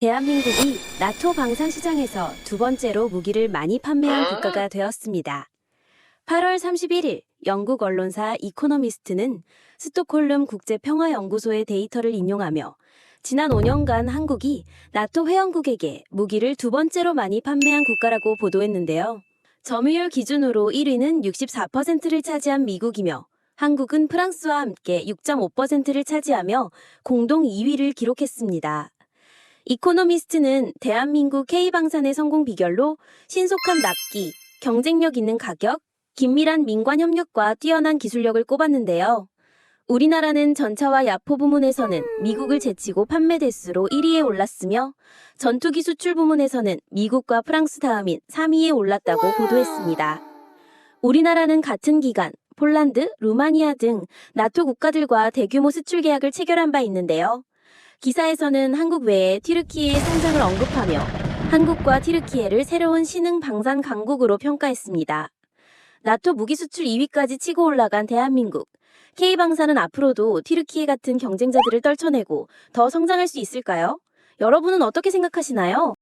대한민국이 나토 방산 시장에서 두 번째로 무기를 많이 판매한 국가가 되었습니다. 8월 31일 영국 언론사 이코노미스트는 스톡홀름 국제평화연구소의 데이터를 인용하며 지난 5년간 한국이 나토 회원국에게 무기를 두 번째로 많이 판매한 국가라고 보도했는데요. 점유율 기준으로 1위는 64%를 차지한 미국이며 한국은 프랑스와 함께 6.5%를 차지하며 공동 2위를 기록했습니다. 이코노미스트는 대한민국 K방산의 성공 비결로 신속한 납기, 경쟁력 있는 가격, 긴밀한 민관 협력과 뛰어난 기술력을 꼽았는데요. 우리나라는 전차와 야포 부문에서는 미국을 제치고 판매 대수로 1위에 올랐으며 전투기 수출 부문에서는 미국과 프랑스 다음인 3위에 올랐다고 보도했습니다. 우리나라는 같은 기간 폴란드, 루마니아 등 나토 국가들과 대규모 수출 계약을 체결한 바 있는데요. 기사에서는 한국 외에 튀르키예의 성장을 언급하며 한국과 튀르키예를 새로운 신흥 방산 강국으로 평가했습니다. 나토 무기 수출 2위까지 치고 올라간 대한민국. K방산은 앞으로도 튀르키예 같은 경쟁자들을 떨쳐내고 더 성장할 수 있을까요? 여러분은 어떻게 생각하시나요?